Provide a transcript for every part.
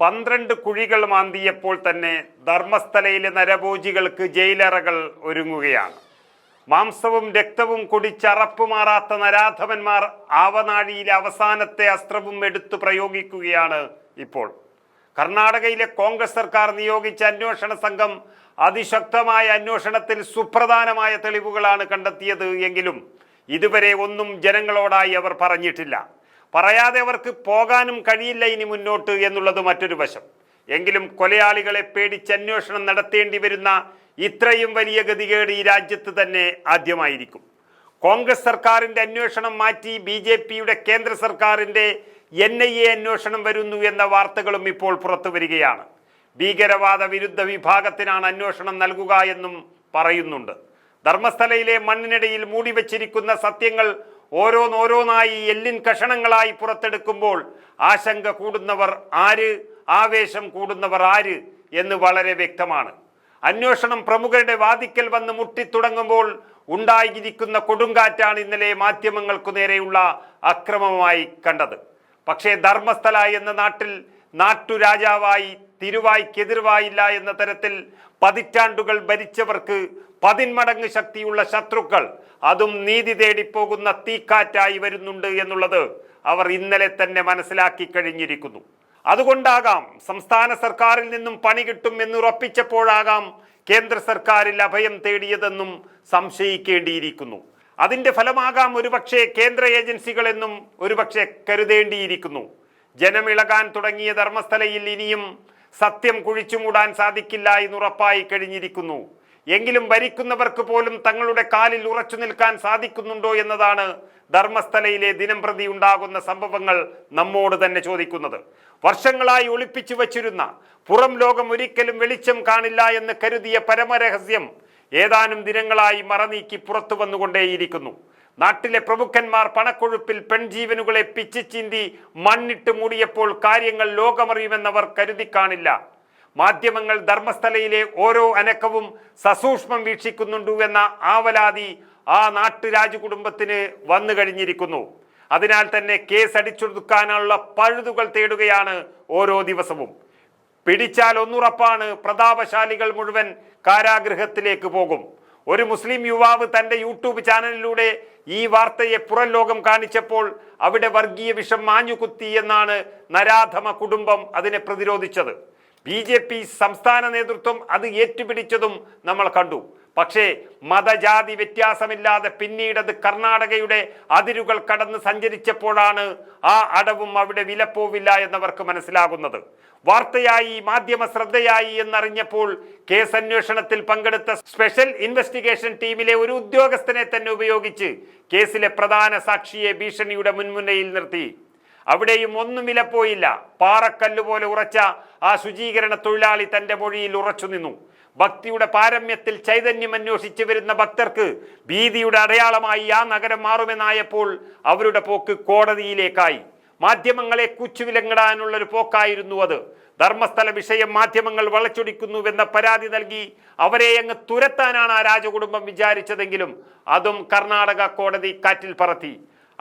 പന്ത്രണ്ട് കുഴികൾ മാന്തിയപ്പോൾ തന്നെ ധർമ്മസ്ഥലയിലെ നരഭോജികൾക്ക് ജയിലറകൾ ഒരുങ്ങുകയാണ്. മാംസവും രക്തവും കുടിച്ചറപ്പ് മാറാത്ത നരാധവന്മാർ ആവനാഴിയിലെ അവസാനത്തെ അസ്ത്രവും എടുത്തു പ്രയോഗിക്കുകയാണ് ഇപ്പോൾ. കർണാടകയിലെ കോൺഗ്രസ് സർക്കാർ നിയോഗിച്ച അന്വേഷണ സംഘം അതിശക്തമായ അന്വേഷണത്തിൽ സുപ്രധാനമായ തെളിവുകളാണ് കണ്ടെത്തിയത് എങ്കിലും ഇതുവരെ ഒന്നും ജനങ്ങളോടായി അവർ പറഞ്ഞിട്ടില്ല. പറയാതെ അവർക്ക് പോകാനും കഴിയില്ല ഇനി മുന്നോട്ട് എന്നുള്ളത് മറ്റൊരു വശം. എങ്കിലും കൊലയാളികളെ പേടിച്ച് അന്വേഷണം നടത്തേണ്ടി വരുന്ന ഇത്രയും വലിയ ഗതികേട് ഈ രാജ്യത്ത് തന്നെ ആദ്യമായിരിക്കും. കോൺഗ്രസ് സർക്കാരിന്റെ അന്വേഷണം മാറ്റി ബി ജെ പിയുടെ കേന്ദ്ര സർക്കാരിന്റെ എൻ ഐ എ അന്വേഷണം വരുന്നു എന്ന വാർത്തകളും ഇപ്പോൾ പുറത്തു വരികയാണ്. ഭീകരവാദ വിരുദ്ധ വിഭാഗത്തിനാണ് അന്വേഷണം നൽകുക എന്നും പറയുന്നുണ്ട്. ധർമ്മസ്ഥലയിലെ മണ്ണിനിടയിൽ മൂടിവെച്ചിരിക്കുന്ന സത്യങ്ങൾ ഓരോന്നോരോന്നായി എല്ലിൻ കഷണങ്ങളായി പുറത്തെടുക്കുമ്പോൾ ആശങ്ക കൂടുന്നവർ ആര്? ആവേശം കൂടുന്നവർ ആര്? എന്ന് വളരെ വ്യക്തമാണ്. അന്വേഷണം പ്രമുഖരുടെ വാദിക്കൽ വന്ന് മുട്ടിത്തുടങ്ങുമ്പോൾ ഉണ്ടായിരിക്കുന്ന കൊടുങ്കാറ്റാണ് ഇന്നലെ മാധ്യമങ്ങൾക്കു നേരെയുള്ള അക്രമമായി കണ്ടത്. പക്ഷേ ധർമ്മസ്ഥല എന്ന നാട്ടിൽ നാട്ടുരാജാവായി തിരുവായ്ക്കെതിർവായില്ല എന്ന തരത്തിൽ പതിറ്റാണ്ടുകൾ ഭരിച്ചവർക്ക് പതിന്മടങ്ങ് ശക്തിയുള്ള ശത്രുക്കൾ അതും നീതി തേടിപ്പോകുന്ന തീക്കാറ്റായി വരുന്നുണ്ട് എന്നുള്ളത് അവർ ഇന്നലെ തന്നെ മനസ്സിലാക്കി കഴിഞ്ഞിരിക്കുന്നു. അതുകൊണ്ടാകാം സംസ്ഥാന സർക്കാരിൽ നിന്നും പണി കിട്ടും എന്നുറപ്പിച്ചപ്പോഴാകാം കേന്ദ്ര സർക്കാരിൽ അഭയം തേടിയതെന്നും സംശയിക്കേണ്ടിയിരിക്കുന്നു. അതിന്റെ ഫലമാകാം ഒരുപക്ഷെ കേന്ദ്ര ഏജൻസികളെന്നും ഒരുപക്ഷെ കരുതേണ്ടിയിരിക്കുന്നു. ജനമിളകാൻ തുടങ്ങിയ ധർമ്മസ്ഥലയിൽ ഇനിയും സത്യം കുഴിച്ചുമൂടാൻ സാധിക്കില്ല എന്നുറപ്പായി കഴിഞ്ഞിരിക്കുന്നു. എങ്കിലും ഭരിക്കുന്നവർക്ക് പോലും തങ്ങളുടെ കാലിൽ ഉറച്ചു നിൽക്കാൻ സാധിക്കുന്നുണ്ടോ എന്നതാണ് ധർമ്മസ്ഥലയിലെ ദിനം പ്രതി ഉണ്ടാകുന്ന സംഭവങ്ങൾ നമ്മോട് തന്നെ ചോദിക്കുന്നത്. വർഷങ്ങളായി ഒളിപ്പിച്ചു വച്ചിരുന്ന പുറം ലോകം ഒരിക്കലും വെളിച്ചം കാണില്ല എന്ന് കരുതിയ പരമരഹസ്യം ഏതാനും ദിനങ്ങളായി മറനീക്കി പുറത്തു വന്നുകൊണ്ടേയിരിക്കുന്നു. നാട്ടിലെ പ്രമുഖന്മാർ പണക്കൊഴുപ്പിൽ പെൺജീവനുകളെ പിച്ചിച്ചീന്തി മണ്ണിട്ട് മൂടിയപ്പോൾ കാര്യങ്ങൾ ലോകമറിയുമെന്നവർ കരുതി കാണില്ല. മാധ്യമങ്ങൾ ധർമ്മസ്ഥലയിലെ ഓരോ അനക്കവും സസൂക്ഷ്മം വീക്ഷിക്കുന്നുണ്ടു എന്ന ആവലാതി ആ നാട്ടു രാജകുടുംബത്തിന് വന്നു കഴിഞ്ഞിരിക്കുന്നു. അതിനാൽ തന്നെ കേസ് അടിച്ചൊതുക്കാനുള്ള പഴുതുകൾ തേടുകയാണ് ഓരോ ദിവസവും. പിടിച്ചാൽ ഒന്നുറപ്പാണ് പ്രതാപശാലികൾ മുഴുവൻ കാരാഗൃഹത്തിലേക്ക് പോകും. ഒരു മുസ്ലിം യുവാവ് തന്റെ യൂട്യൂബ് ചാനലിലൂടെ ഈ വാർത്തയെ പുറം ലോകം കാണിച്ചപ്പോൾ അവിടെ വർഗീയ വിഷം മാഞ്ഞുകുത്തി എന്നാണ് നരാധമ കുടുംബം അതിനെ പ്രതിരോധിച്ചത്. ബി സംസ്ഥാന നേതൃത്വം അത് ഏറ്റുപിടിച്ചതും നമ്മൾ കണ്ടു. പക്ഷേ മതജാതി വ്യത്യാസമില്ലാതെ പിന്നീട് അത് കർണാടകയുടെ അതിരുകൾ കടന്ന് സഞ്ചരിച്ചപ്പോഴാണ് ആ അടവും അവിടെ വിലപ്പോവില്ല എന്നവർക്ക് മനസ്സിലാകുന്നത്. വാർത്തയായി മാധ്യമ ശ്രദ്ധയായി എന്നറിഞ്ഞപ്പോൾ കേസ് അന്വേഷണത്തിൽ പങ്കെടുത്ത സ്പെഷ്യൽ ഇൻവെസ്റ്റിഗേഷൻ ടീമിലെ ഒരു ഉദ്യോഗസ്ഥനെ തന്നെ ഉപയോഗിച്ച് കേസിലെ പ്രധാന സാക്ഷിയെ ഭീഷണിയുടെ മുൻമുന്നയിൽ നിർത്തി. അവിടെയും ഒന്നും വിലപ്പോയില്ല. പാറക്കല്ല് പോലെ ഉറച്ച ആ ശുചീകരണ തൊഴിലാളി തന്റെ മൊഴിയിൽ ഉറച്ചു നിന്നു. ഭക്തിയുടെ പാരമ്യത്തിൽ ചൈതന്യം അന്വേഷിച്ചു വരുന്ന ഭക്തർക്ക് ഭീതിയുടെ അടയാളമായി ആ നഗരം മാറുമെന്നായപ്പോൾ അവരുടെ പോക്ക് കോടതിയിലേക്കായി. മാധ്യമങ്ങളെ കുച്ചുവിലങ്ങിടാനുള്ള ഒരു പോക്കായിരുന്നു അത്. ധർമ്മസ്ഥല വിഷയം മാധ്യമങ്ങൾ വളച്ചൊടിക്കുന്നുവെന്ന പരാതി നൽകി അവരെ അങ്ങ് തുരത്താനാണ് ആ രാജകുടുംബം വിചാരിച്ചതെങ്കിലും അതും കർണാടക കോടതി കാറ്റിൽ പറത്തി.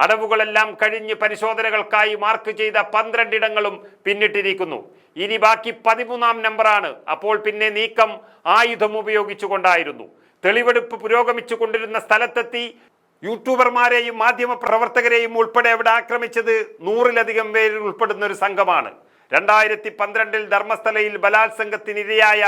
അടവുകളെല്ലാം കഴിഞ്ഞ് പരിശോധനകൾക്കായി മാർക്ക് ചെയ്ത പന്ത്രണ്ടിടങ്ങളും പിന്നിട്ടിരിക്കുന്നു. ഇനി ബാക്കി പതിമൂന്നാം നമ്പറാണ്. അപ്പോൾ പിന്നെ നീക്കം ആയുധം ഉപയോഗിച്ചുകൊണ്ടായിരുന്നു. തെളിവെടുപ്പ് പുരോഗമിച്ചു കൊണ്ടിരുന്ന സ്ഥലത്തെത്തി യൂട്യൂബർമാരെയും മാധ്യമ പ്രവർത്തകരെയും ഉൾപ്പെടെ അവിടെ ആക്രമിച്ചത് നൂറിലധികം പേരിൽ ഉൾപ്പെടുന്ന ഒരു സംഘമാണ്. രണ്ടായിരത്തി പന്ത്രണ്ടിൽ ധർമ്മസ്ഥലയിൽ ബലാത്സംഗത്തിനിരയായ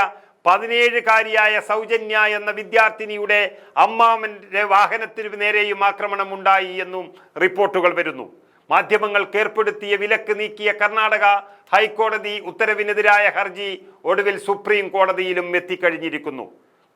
പതിനേഴുകാരിയായ സൗജന്യ എന്ന വിദ്യാർത്ഥിനിയുടെ അമ്മാമന്റെ വാഹനത്തിന് നേരെയും ആക്രമണം ഉണ്ടായി എന്നും റിപ്പോർട്ടുകൾ വരുന്നു. മാധ്യമങ്ങൾ ഏർപ്പെടുത്തിയ വിലക്ക് നീക്കിയ കർണാടക ഹൈക്കോടതി ഉത്തരവിനെതിരായ ഹർജി ഒടുവിൽ സുപ്രീം കോടതിയിലും എത്തിക്കഴിഞ്ഞിരിക്കുന്നു.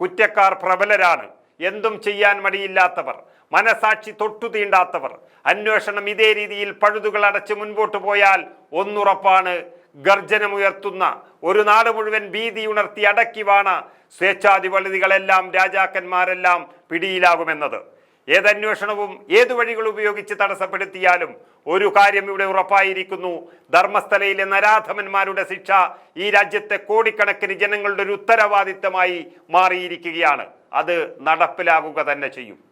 കുറ്റക്കാർ പ്രബലരാണ്. എന്തും ചെയ്യാൻ മടിയില്ലാത്തവർ മനസാക്ഷി തൊട്ടു തീണ്ടാത്തവർ അന്വേഷണം ഇതേ രീതിയിൽ പഴുതുകൾ അടച്ച് മുൻപോട്ട് പോയാൽ ഒന്നുറപ്പാണ് ഗർജനമുയർത്തുന്ന ഒരു നാട് മുഴുവൻ ഭീതി ഉണർത്തി അടക്കി വാണ സ്വേച്ഛാധിപതികളെല്ലാം രാജാക്കന്മാരെല്ലാം പിടിയിലാകുമെന്നത്. ഏതന്വേഷണവും ഏതു വഴികൾ ഉപയോഗിച്ച് തടസ്സപ്പെടുത്തിയാലും ഒരു കാര്യം ഇവിടെ ഉറപ്പായിരിക്കുന്നു. ധർമ്മസ്ഥലയിലെ നരാധമന്മാരുടെ ശിക്ഷ ഈ രാജ്യത്തെ കോടിക്കണക്കിന് ജനങ്ങളുടെ ഒരു ഉത്തരവാദിത്തമായി മാറിയിരിക്കുകയാണ്. അത് നടപ്പിലാകുക തന്നെ ചെയ്യും.